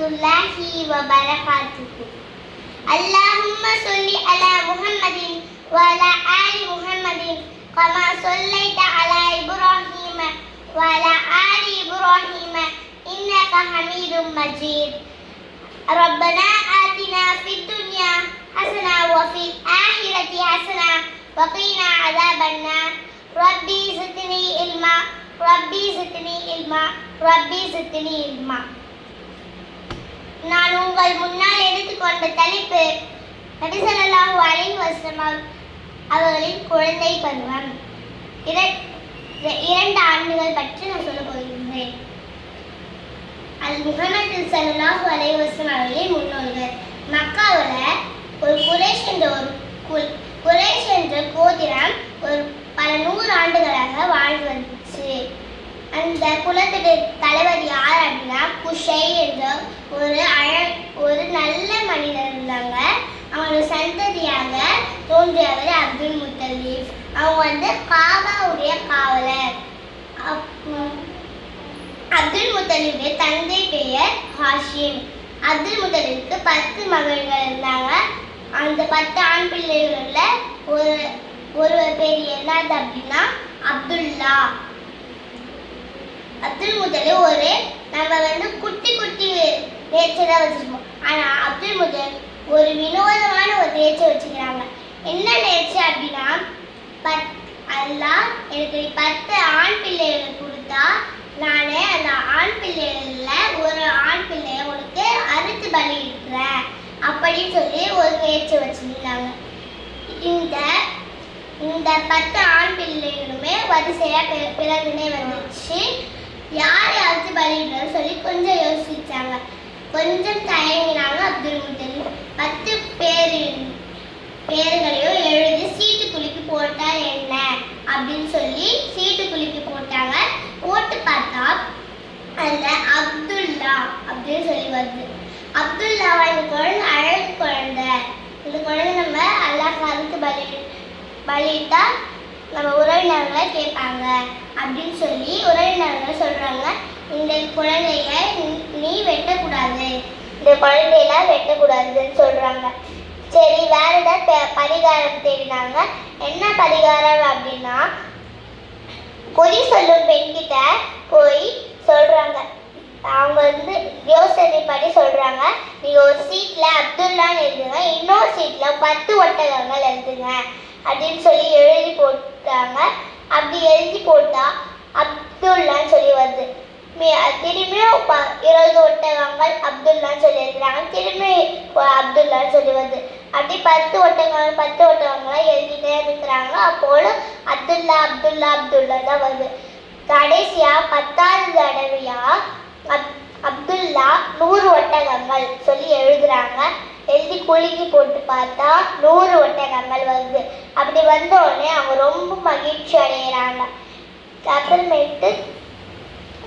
الله وبركاته. اللهم صل على محمد وعلى آل محمد كما صليت على إبراهيم وعلى آل إبراهيم إنك حميد مجيد. ربنا آتنا في الدنيا حسنة وفي الآخرة حسنة وقنا عذاب النار. ربي زدني علما ربي زدني علما ربي زدني علما. நான் உங்கள் முன்னால் எடுத்துக்கொண்ட தலைப்பு நபிசல்லாஹு அலை வசம் அவர்களின் குழந்தை பருவம். இர- இரண்டு ஆண்டுகள் பற்றி நான் சொல்ல போகின்றேன். அது முகமது சல்லாஹு அலைஹி அவர்களின் முன்னோர்கள். மக்காவில் ஒரு குரேஷ் என்ற ஒரு குல் குறைஷ் என்ற கோதிரம் ஒரு பல நூறு ஆண்டுகளாக வாழ்ந்து வந்துச்சு. அந்த குலத்துடைய தலைவர் யார் அப்படின்னா குஷை என்ற ஒரு அழ ஒரு நல்ல மனிதர் இருந்தாங்க. அவங்களோட சந்ததியாக தோன்றியவர் அப்துல் முத்தலீப் அவங்க வந்து காபாவுடைய காவலர். அப்- அப்துல் முத்தலீபுடைய தந்தை பெயர் ஹாஷிம். அப்துல் முத்தலீபுக்கு பத்து மகள்கள் இருந்தாங்க. அந்த பத்து ஆண் பிள்ளைகளில் ஒரு ஒருவர் பேர் என்னது அப்படின்னா அப்துல்லா. அப்துல் முதலே ஒரு நம்ம வந்து குட்டி குட்டி நேச்சர் தான் ஆனால் ஆனா அப்துல் முதல் ஒரு வினோதமான ஒரு நேச்சர் வச்சுக்கிறாங்க. என்ன நேச்சர் அப்படின்னா பத் அதெல்லாம் எனக்கு பத்து ஆண் பிள்ளைகளை கொடுத்தா நான் அந்த ஆண் பிள்ளைகளில் ஒரு ஆண் பிள்ளைய உனக்கு அறுத்து பலியிடுறேன். அப்படின்னு சொல்லி ஒரு நேச்சர் வச்சுருந்தாங்க. இந்த இந்த பத்து ஆண் பிள்ளைகளுமே வரிசையாக பிறகுனே வந்துச்சு யார் யாருக்கு பலியிடுறது சொல்லி கொஞ்சம் யோசிச்சாங்க. கொஞ்சம் தயங்கினாங்க அப்துல் முத்தலீப் பத்து பேரின் பேர்களையும் எழுதி சீட்டு குலுக்கி போட்டா என்ன அப்படின்னு சொல்லி சீட்டு குலுக்கி போட்டாங்க. போட்டு பார்த்தா அந்த அப்துல்லா அப்படின்னு சொல்லி வருது. அப்துல்லா இந்த குழந்தை அழகு குழந்தை. இந்த குழந்தை நம்ம அல்லாஹ் அறுத்து பலி பலியிட்டா நம்ம உறவினர்களை கேட்பாங்க. அப்படின்னு சொல்லி உறவினர்கள் சொல்றாங்க. இந்த குழந்தைய நீ- வெட்டக்கூடாது. இந்த குழந்தையெல்லாம் வெட்டக்கூடாதுன்னு சொல்றாங்க. சரி வேற ஏதாவது பரிகாரம் தேடினாங்க. என்ன பரிகாரம் அப்படின்னா பொறி சொல்லும் பெண்கிட்ட போய் சொல்றாங்க. அவங்க வந்து யோசனை படி சொல்றாங்க. நீங்க ஒரு சீட்ல அப்துல்லான்னு எழுதுங்க இன்னொரு சீட்ல பத்து ஒட்டகங்கள் எழுதுங்க அப்படின்னு சொல்லி எழுதி போட்டாங்க. அப்படி எழுதி போட்டா அப்துல்லான்னு சொல்லி வருது. திரும்பியும் ப- இருபது ஒட்டகங்கள் அப்துல்லான்னு சொல்லி இருக்கிறாங்க திரும்பி அப்துல்லான்னு சொல்லி வந்து அப்படி பத்து ஒட்டகங்கள் பத்து ஒட்டகங்களாக எழுதிட்டே இருக்கிறாங்க. அப்போது அப்துல்லா அப்துல்லா அப்துல்லா தான் வருது. கடைசியா பத்தாவது தடவையா அப் அப்துல்லா நூறு ஒட்டகங்கள் சொல்லி எழுதுறாங்க. எழுதி குலுக்கி போட்டு பார்த்தா நூறு ஒட்டகங்கள் வருது. அப்படி வந்த உடனே அவங்க ரொம்ப மகிழ்ச்சி அடைகிறாங்க அப்புறமேட்டு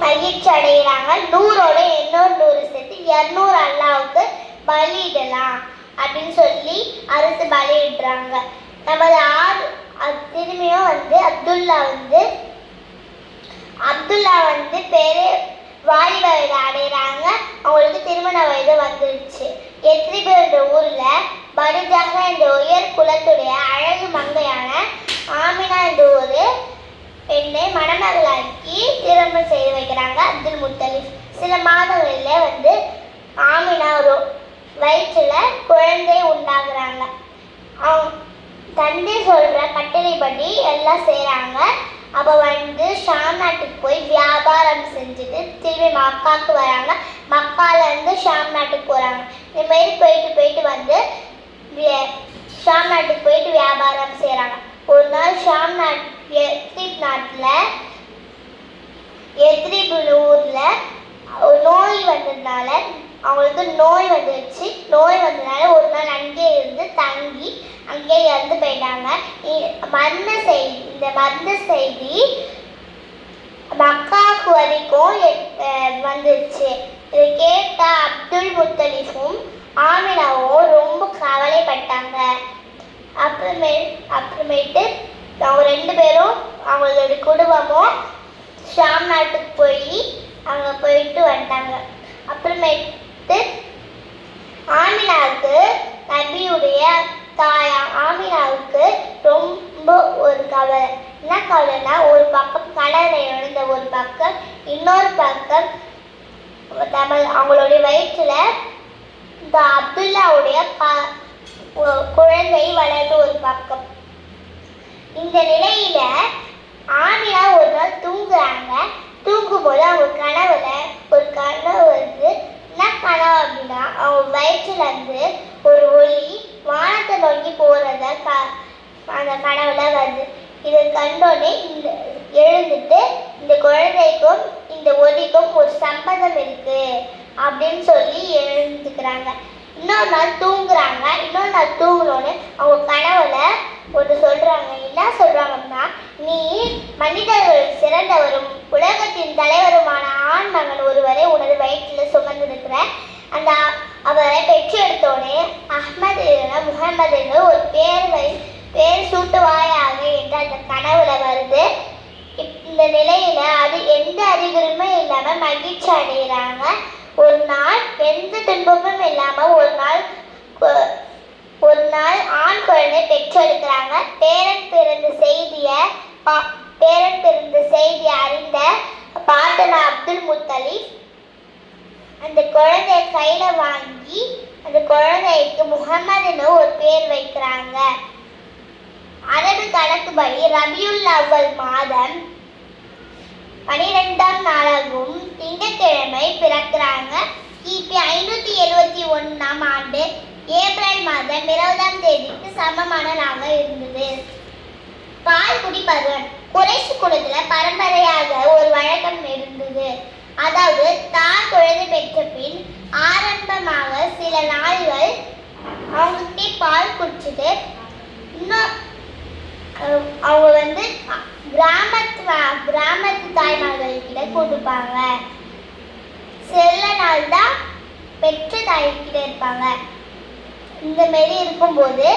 மகிழ்ச்சி அடைகிறாங்க. நூறோட இன்னொரு நூறு சேர்த்து இரநூறு அல்லாவுக்கு பலியிடலாம் அப்படின்னு சொல்லி அரசு பலியிடுறாங்க. நமது ஆறு அது திரும்பியும் வந்து அப்துல்லா வந்து அப்துல்லா வந்து பெரிய வாலிப வயது அடைகிறாங்க. அவங்களுக்கு திருமண வயது வந்துருச்சு. எத்ரிபு என்ற ஊர்ல? படுஜாக என்ற உயர் குலத்துடைய அழகு மங்கையான ஆமினா என்ற ஒரு பெண்ணை மணமகளாக்கி திருமணம் செய்து வைக்கிறாங்க அப்துல் முத்தலிஃப் சில மாதங்களில் வந்து ஆமினா ஒரு வயிற்றில் குழந்தை உண்டாகிறாங்க. அவங்க தந்தை சொல்கிற கட்டளைப்படி எல்லாம் செய்கிறாங்க அப்போ வந்து ஷாம் நாட்டுக்கு போய் வியாபாரம் செஞ்சுட்டு திரும்பி மக்காவுக்கு வராங்க. மக்காலேருந்து ஷாம் நாட்டுக்கு போகிறாங்க இந்த மாதிரி போயிட்டு போயிட்டு வந்து ஷாம் நாட்டுக்கு போயிட்டு வியாபாரம் செய்கிறாங்க ஒரு நாள் ஷாம் நாட் எத்ரிப் நாட்டில் எத்ரிப் ஊரில் ஒரு நோய் வந்ததுனால அவங்களுக்கு நோய் வந்துடுச்சு நோய் வந்ததுனால ஒரு நாள் அங்கேயே இருந்து தங்கி அங்கே இறந்து போயிட்டாங்க. இ- மரண செய்தி இந்த மரண செய்தி மக்காவுக்கு வரைக்கும் எ- அஹ் வந்துருச்சு இதை கேட்ட அப்துல் முத்தலிஃபும் ஆமினாவும் ரொம்ப கவலைப்பட்டாங்க அப்புறமே அப்புறமேட்டு அவங்க ரெண்டு பேரும் அவங்களோட குடும்பமும் ஷாம் நாட்டுக்கு போய் அங்கே போயிட்டு வந்துட்டாங்க அப்புறமே அடுத்து ஆமினாவுக்கு நபியுடைய தாயா ஆமினாவுக்கு ரொம்ப ஒரு கவலை என்ன ஒரு பக்கம் கடலை எழுந்த ஒரு பக்கம் இன்னொரு பக்கம் தமிழ் அவங்களுடைய வயிற்றுல இந்த அப்துல்லாவுடைய ப குழந்தை வளர்ந்து ஒரு பக்கம். இந்த நிலையில ஆமியா ஒரு நாள் தூங்குறாங்க. தூங்கும்போது அவங்க கனவுல ஒரு கனவு வந்து என்ன கனவு அப்படின்னா அவங்க வயிற்றுல இருந்து ஒரு ஒளி வானத்தை நோக்கி போறத க அந்த கனவுல வருது இதை கண்டோடனே இந்த எழுந்துட்டு இந்த குழந்தைக்கும் இந்த ஒலிக்கும் ஒரு சம்பந்தம் இருக்கு அப்படின்னு சொல்லி எழுந்துக்கிறாங்க இன்னொரு நாள் தூங்குறாங்க. இன்னொரு நாள் தூங்கணும்னு அவங்க கனவுல ஒன்று சொல்றாங்க. என்ன சொல்றாங்கன்னா நீ மனிதர்கள் சிறந்தவரும் உலகத்தின் தலைவருமான ஆண் மகன் ஒருவரை உனது வயிற்றில் சுமந்திருக்கிற அந்த அவரை பெற்றெடுத்தோடனே அஹ்மது முகமது ஒரு பேர் வை பேர் சூட்டுவாயாக என்று அந்த கனவுல வருது. இப்- இந்த நிலையில அது எந்த அறிகுறியுமே இல்லாம மகிழ்ச்சி அடைகிறாங்க. ஒரு நாள் எந்த துன்பமும் இல்லாம ஒரு நாள் கு- ஒரு நாள் ஆண் குழந்தை பெற்றெடுக்கிறாங்க பேரன் பிறந்த செய்திய பா- பேரன் பிறந்த செய்தி அறிந்த பாட்டனா அப்துல் முத்தலிப் அந்த குழந்தைய கையில வாங்கி அந்த குழந்தைக்கு முகமதுன்னு ஒரு பேர் வைக்கிறாங்க. அரபு கணக்குப்படி ரபியுல் அவ்வல் மாதம் பனிரெண்டாம் நாளாகவும் திங்கட்கிழமை பிறக்கிறாங்க. கிபி ஐநூத்தி எழுபத்தி ஒன்றாம் ஆண்டு ஏப்ரல் மாதம் இருபதாம் தேதிக்கு சமமான நாளாக இருந்தது. பால் குடி பருவம் குறைசு குலத்துல பரம்பரையாக ஒரு வழக்கம் இருந்தது. அதாவது தான் குழந்தை பெற்ற பின் ஆரம்பமாக சில நாள்கள் அவங்ககிட்ட பால் குடிச்சிட்டு இன்னும் அவங்க வந்து கிராமத்து கிராமத்து தாய்மார்கள்கிட்ட கொடுப்பாங்க. சில நாள் தான் பெற்ற தாய்கிட்ட இருப்பாங்க. இந்த மாரி இருக்கும்போது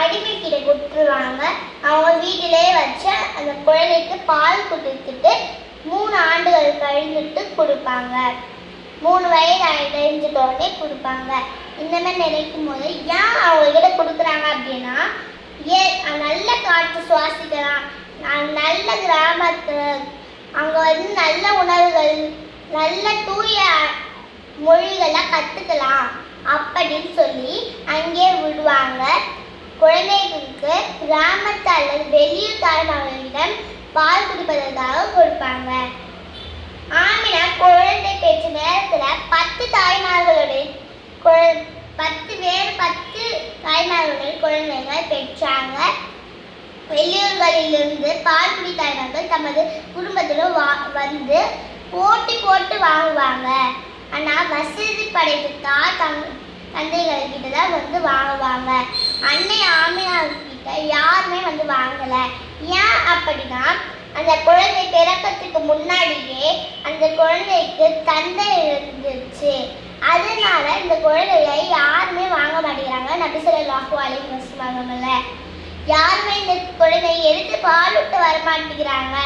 அடிமை கிட்ட கொடுத்துருவாங்க. அவங்க வீட்டிலேயே வச்சு அந்த குழந்தைக்கு பால் கொடுத்துட்டு மூணு ஆண்டுகள் கழிந்துட்டு கொடுப்பாங்க. மூணு வயது அடைஞ்சிட்ட கொடுப்பாங்க. இந்த மாதிரி நினைக்கும் போது ஏன் அவங்க கிட்ட கொடுக்குறாங்க அப்படின்னா ஏ நல்ல காற்று சுவாசிக்கலாம் நல்ல கிராமத்து அங்கே வந்து நல்ல உணவுகள் நல்ல தூய மொழிகள்லாம் கற்றுக்கலாம் அப்படின்னு சொல்லி அங்கே விடுவாங்க. குழந்தைகளுக்கு கிராமத்து அல்லது வெளியூர் தாய்மார்களிடம் பால் குடிப்பதற்காக கொடுப்பாங்க. ஆமினா குழந்தை பெற்ற நேரத்தில் பத்து தாய்மார்களுடைய குழ- பத்து பேர் பத்து தாய்மார்களுடைய குழந்தைகள் பெற்றாங்க. வெளியூர்களிலிருந்து பால்குடி தாய்மார்கள் தமது குடும்பத்தில் வா வந்து போட்டி போட்டு வாங்குவாங்க. ஆனால் வசதி படைத்த தங் தந்தைகள் கிட்ட தான் வந்து வாங்குவாங்க. அன்னை ஆமினா கிட்ட யாருமே வந்து வாங்கல. ஏன் அப்படின்னா அந்த குழந்தை பிறக்கத்துக்கு முன்னாடியே அந்த குழந்தைக்கு தந்தை இருந்துச்சு. அதனால இந்த குழந்தையை யாருமே வாங்க மாட்டேங்கிறாங்க. நபி ஸல்லல்லாஹு அலி வஸல்லம் யாருமே இந்த குழந்தையை எடுத்து பாலூட்ட வர மாட்டேங்கிறாங்க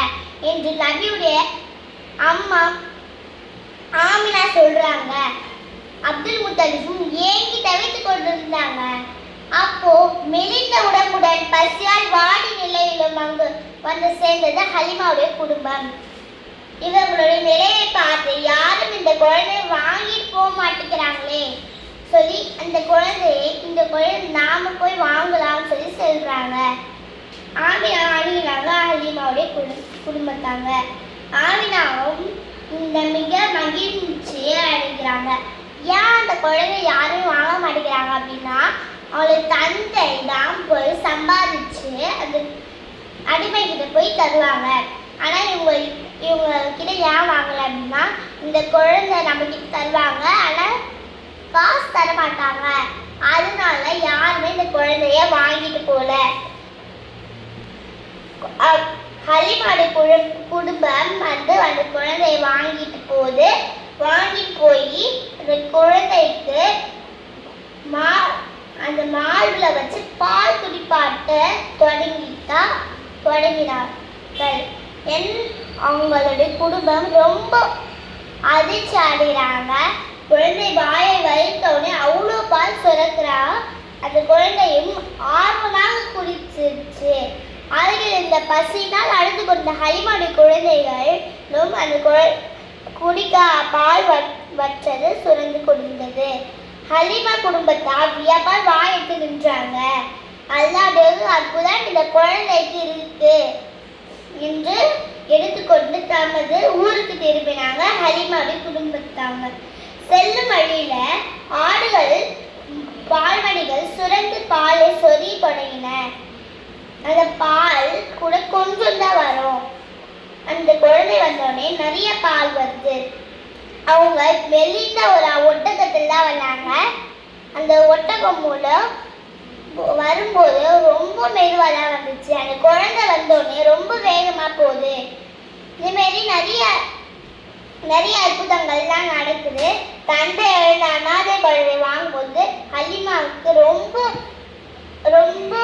என்று நபியுடைய அம்மா ஆமினா சொல்றாங்க. அப்துல் முத்தலிஃபும் ஏங்கி தவித்துக் கொண்டிருந்தாங்க. அப்போ மெலிந்த உடம்புடன் பசியால் வாடி நிலையிலும் அங்கு வந்து சேர்ந்தது ஹலிமாவுடைய குடும்பம். இவங்களுடைய நிலையை பார்த்து யாரும் இந்த குழந்தையை வாங்கிட்டு போக மாட்டேங்கிறாங்களே சொல்லி அந்த குழந்தையை இந்த குழந்தை நாம போய் வாங்கலாம்னு சொல்லி சொல்றாங்க. ஆமினா அணுகினாங்க ஹலிமாவுடைய குடு குடும்பத்தாங்க. ஆமினாவும் இந்த மிக மகிழ்ச்சியை அடைகிறாங்க. ஏன் அந்த குழந்தை யாரும் வாங்க மாட்டேங்கிறாங்க அப்படின்னா அவளோட தந்தை தான் போய் சம்பாதிச்சு அந்த அடிமை கிட்ட போய் தருவாங்க. ஆனால் இவங்க இவங்க கிட்ட ஏன் வாங்கலை அப்படின்னா இந்த குழந்தை நம்ம கிட்ட தருவாங்க. ஆனால் காசு தர மாட்டாங்க. அதனால யாருமே இந்த குழந்தைய வாங்கிட்டு போகல. ஹலிமாடு குழு- குடும்பம் வந்து அந்த குழந்தைய வாங்கிட்டு போகுது வாங்கிட்டு போய் அந்த குழந்தைக்கு மா அந்த மாடுல வச்சு பால் குடிப்பாட்ட தொடங்கிட்டா தொடங்கினார்கள். என் அவங்களுடைய குடும்பம் ரொம்ப அதிர்ச்சி அடைகிறாங்க. குழந்தை வாயை வைத்தவுடனே அவ்வளோ பால் சுரக்கிறா. அந்த குழந்தையும் ஆர்வமாக குடிச்சிருச்சு அருகில் இந்த பசியினால் அழுது கொண்ட ஹலிமாடி குழந்தைகளும் அந்த குழ குடிக்க பால் வற்றது சுரந்து கொடுத்தது ஹலிமா குடும்பத்தார் வியப்பால் வாயிட்டு நின்றாங்க. அல்லாதது அற்புதம் இந்த குழந்தைக்கு இருக்கு என்று எடுத்துக்கொண்டு தமது ஊருக்கு திரும்பினாங்க ஹலிமாவின் குடும்பத்தாங்க செல்லும் வழியில ஆடுகள் பால்மடிகள் சுரந்து பாலை சொறி தொடங்கின அந்த பால் கூட கொஞ்சம் தான் வரும். அந்த குழந்தை வந்தோடனே நிறைய பால் வருது. அவங்க வெளியில ஒரு ஒட்டகத்தில் தான் வந்தாங்க. அந்த ஒட்டகம் மூலம் வரும்போது ரொம்ப மெதுவாக தான் வந்துச்சு. அந்த குழந்தை வந்தோடனே ரொம்ப வேகமாக போகுது. இதுமாரி நிறைய நிறைய அற்புதங்கள்லாம் நடக்குது. தந்தை எழுந்த அனாதை குழந்தை வாங்கும்போது ஹலிமாவுக்கு ரொம்ப ரொம்ப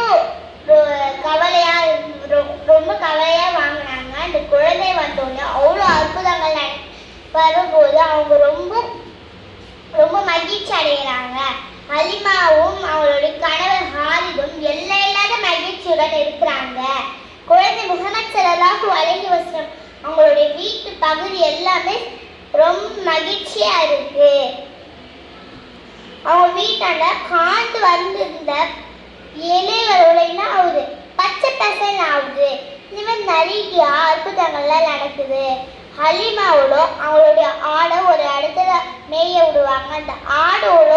ரொ- கவலையா இருந்து- ரொ- ரொம்ப வாங்கினாங்க. அந்த குழந்தை வந்தோடனே அவ்வளோ அற்புதங்கள் நட- வரும்போது அவங்க ரொம்ப ரொம்ப மகிழ்ச்சி அடைகிறாங்க அலிமாவும் அவங்களுடைய கணவர் ஹாரிதும் எல்லை இல்லாத மகிழ்ச்சியுடன் இருக்கிறாங்க. குழந்தை முகமது ஸல்லல்லாஹு அலைஹி வசனம் அவங்களுடைய வீட்டு பகுதி எல்லாமே ரொம்ப மகிழ்ச்சியா இருக்கு. அவங்க வீட்டாண்ட காந்து வந்திருந்த இலைகளோட என்ன ஆகுது பச்சை பசங்க ஆகுது. இந்த மாதிரி நிறைய அற்புதங்கள்லாம் நடக்குது. ஹலிமாவோட அவங்களுடைய ஆடை ஒரு இடத்துல மேய விடுவாங்க. அந்த ஆடோட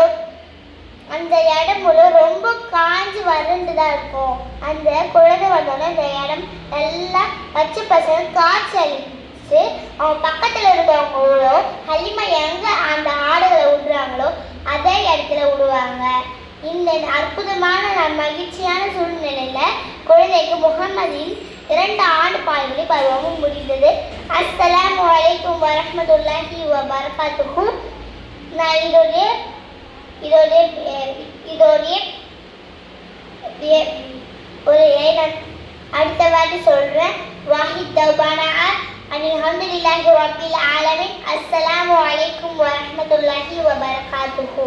அந்த இடம் ரொம்ப காஞ்சி வறண்டு தான் இருக்கும். அந்த குழந்தை வந்தோடனே அந்த இடம் நல்லா பச்சை பசங்க காய்ச்சி அழிச்சு அவங்க பக்கத்தில் இருக்கிறவங்களோ ஹலிமா எங்கே அந்த ஆடுகளை விடுறாங்களோ அதே இடத்துல விடுவாங்க இந்த அற்புதமான மகிழ்ச்சியான சூழ்நிலையில் குழந்தைக்கு முகமதியின் இரண்டு ஆண்டு பால்வழி பருவமும் முடிந்தது. அஸ்ஸலாம் வலைக்கும் வரஹ்மத்துல்லாஹி வரகாத்துக்கும் நான் இதோடைய இதோடைய இதோடைய ஒரு ஏழு அடுத்த வாட்டி சொல்றேன். வாஹித் தௌபானா அனில் ஹம்துலில்லாஹி ரப்பில் ஆலமீன். அஸ்ஸலாமு அலைக்கும் வரஹ்மத்துல்லாஹி வபரகாத்துஹு.